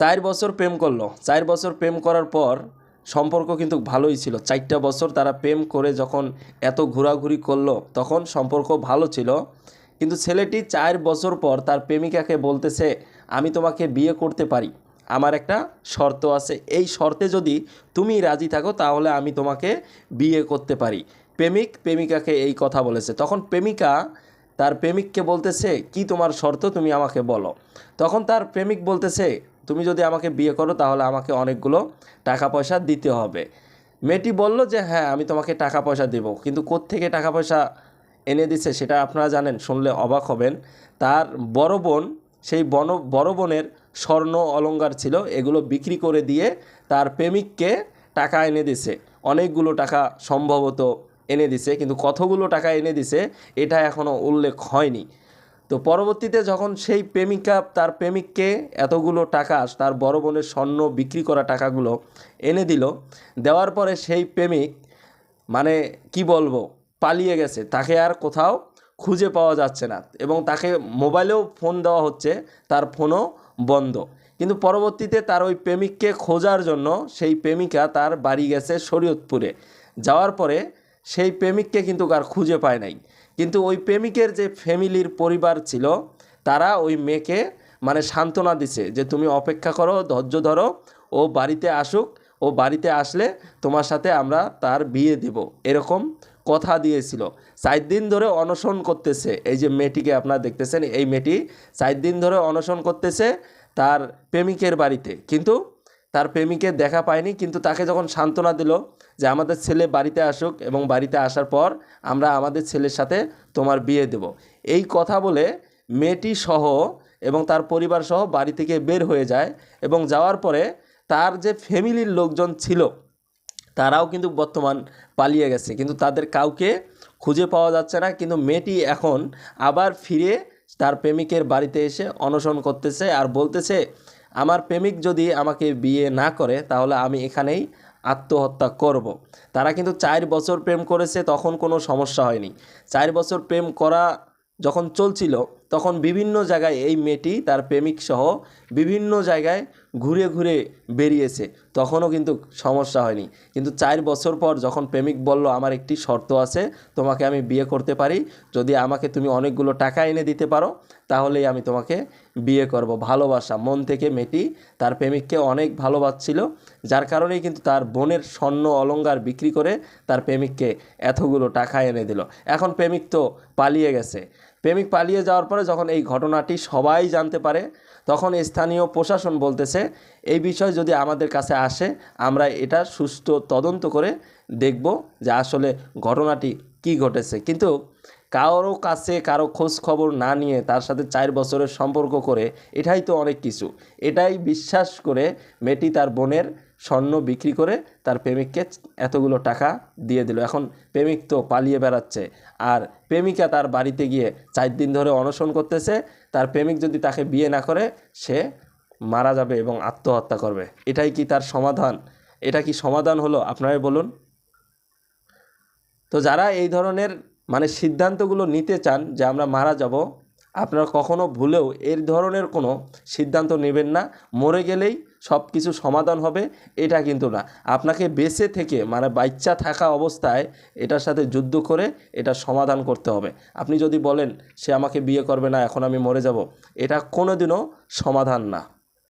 চার বছর প্রেম করল। চার বছর প্রেম করার পর সম্পর্ক কিন্তু ভালোই ছিল। চারটা বছর তারা প্রেম করে যখন এত ঘোরাঘুরি করল, তখন সম্পর্ক ভালো ছিল। কিন্তু ছেলেটি চার বছর পর তার প্রেমিকাকে বলতেছে, আমি তোমাকে বিয়ে করতে পারি। আমার একটা শর্ত আছে। এই শর্তে যদি তুমি রাজি থাকো, তাহলে আমি তোমাকে বিয়ে করতে পারি। প্রেমিক প্রেমিকাকে এই কথা বলেছে। তখন প্রেমিকা তার প্রেমিককে বলতেছে, কি তোমার শর্ত? তুমি আমাকে বলো। তখন তার প্রেমিক বলতেছে তুমি যদি আমাকে বিয়ে করো, তাহলে আমাকে অনেকগুলো টাকা পয়সা দিতে হবে। মেয়েটি বলল যে হ্যাঁ আমি তোমাকে টাকা পয়সা দেব। কিন্তু কোত্থেকে টাকা পয়সা এনে দিছে সেটা আপনারা জানেন, শুনলে অবাক হবেন। তার বড় বোন, সেই বন, বড় বোনের স্বর্ণ অলংকার ছিল, এগুলো বিক্রি করে দিয়ে তার প্রেমিককে টাকা এনে দিছে। অনেকগুলো টাকা সম্ভবত এনে দিছে, কিন্তু কতগুলো টাকা এনে দিছে, এটা এখনও উল্লেখ হয়নি। তো পরবর্তীতে যখন সেই প্রেমিকা, তার প্রেমিককে এতগুলো টাকা, তার বড় বোনের স্বর্ণ বিক্রি করা টাকাগুলো এনে দিল, দেওয়ার পরে সেই প্রেমিক মানে কি বলব, পালিয়ে গেছে। তাকে আর কোথাও খুঁজে পাওয়া যাচ্ছে না এবং তাকে মোবাইলেও ফোন দেওয়া হচ্ছে, তার ফোনও বন্ধ। কিন্তু পরবর্তীতে তার ওই প্রেমিককে খোঁজার জন্য সেই প্রেমিকা তার বাড়ি গেছে শরীয়তপুরে। যাওয়ার পরে সেই প্রেমিককে কিন্তু আর খুঁজে পায় নাই। কিন্তু ওই প্রেমিকের যে ফ্যামিলির পরিবার ছিল, তারা ওই মেয়েকে মানে সান্ত্বনা দিছে যে, তুমি অপেক্ষা করো, ধৈর্য ধরো, ও বাড়িতে আসুক, ও বাড়িতে আসলে তোমার সাথে আমরা তার বিয়ে দেব। এরকম কথা দিয়েছিল। চার দিন ধরে অনশন করতেছে এই যে মেয়েটিকে আপনারা দেখতেছেন, এই মেয়েটি চার দিন ধরে অনশন করতেছে তার প্রেমিকের বাড়িতে। কিন্তু তার প্রেমিকে দেখা পায়নি, কিন্তু তাকে যখন সান্ত্বনা দিল যে আমাদের ছেলে বাড়িতে আসুক এবং বাড়িতে আসার পর আমরা আমাদের ছেলের সাথে তোমার বিয়ে দেব। এই কথা বলে মেয়েটি সহ এবং তার পরিবার সহ বাড়ি থেকে বের হয়ে যায় এবং যাওয়ার পরে তার যে ফ্যামিলির লোকজন ছিল, তারাও কিন্তু বর্তমান পালিয়ে গেছে। কিন্তু তাদের কাউকে খুঁজে পাওয়া যাচ্ছে না, কিন্তু মেয়েটি এখন আবার ফিরে তার প্রেমিকের বাড়িতে এসে অনশন করতেছে আর বলতেছে আমার প্রেমিক যদি আমাকে বিয়ে না করে, তাহলে আমি এখানেই আত্মহত্যা করব। তারা কিন্তু চার বছর প্রেম করেছে, তখন কোনো সমস্যা হয়নি চার বছর প্রেম করা যখন চলছিল তখন বিভিন্ন জায়গায় এই মেয়েটি, তার প্রেমিক সহ বিভিন্ন জায়গায় ঘুরে ঘুরে বেরিয়েছে। তখনও কিন্তু সমস্যা হয়নি। কিন্তু চার বছর পর যখন প্রেমিক বলল, আমার একটি শর্ত আছে, তোমাকে আমি বিয়ে করতে পারি। যদি আমাকে তুমি অনেকগুলো টাকা এনে দিতে পারো, তাহলেই আমি তোমাকে বিয়ে করব। ভালোবাসা, মন থেকে মেয়েটি তার প্রেমিককে অনেক ভালোবাসছিল, যার কারণেই কিন্তু তার বোনের স্বর্ণ অলংকার বিক্রি করে তার প্রেমিককে এতগুলো টাকা এনে দিল। এখন প্রেমিক তো পালিয়ে গেছে। প্রেমিক পালিয়ে যাওয়ার পরে যখন এই ঘটনাটি সবাই জানতে পারে, তখন স্থানীয় প্রশাসন বলতেছে, এই বিষয় যদি আমাদের কাছে আসে, আমরা এটা সুস্থ তদন্ত করে দেখব যে আসলে ঘটনাটি কি ঘটেছে। কিন্তু কারও কাছে কারও খোঁজ খবর না নিয়ে তার সাথে চার বছরের সম্পর্ক করে, এটাই তো অনেক কিছু। এটাই বিশ্বাস করে মেয়েটি তার বোনের স্বর্ণ বিক্রি করে তার প্রেমিককে এতগুলো টাকা দিয়ে দিল। এখন প্রেমিক তো পালিয়ে বেড়াচ্ছে। আর প্রেমিকা তার বাড়িতে গিয়ে চার দিন ধরে অনশন করতেছে। তার প্রেমিক যদি তাকে বিয়ে না করে, সে মারা যাবে এবং আত্মহত্যা করবে। এটাই কি তার সমাধান? এটা কি সমাধান হলো? আপনারাই বলুন। তো যারা এই ধরনের মানে সিদ্ধান্তগুলো নিতে চান যে আমরা মারা যাব, আপনারা কখনো ভুলেও এই ধরনের কোনো সিদ্ধান্ত নেবেন না। মরে গেলেই সব কিছু সমাধান হবে, এটা কিন্তু না। আপনাকে বেঁচে থেকে মানে বাচ্চা থাকা অবস্থায় এটার সাথে যুদ্ধ করে এটা সমাধান করতে হবে। আপনি যদি বলেন, সে আমাকে বিয়ে করবে না, এখন আমি মরে যাব, এটা কোনোদিনও সমাধান না।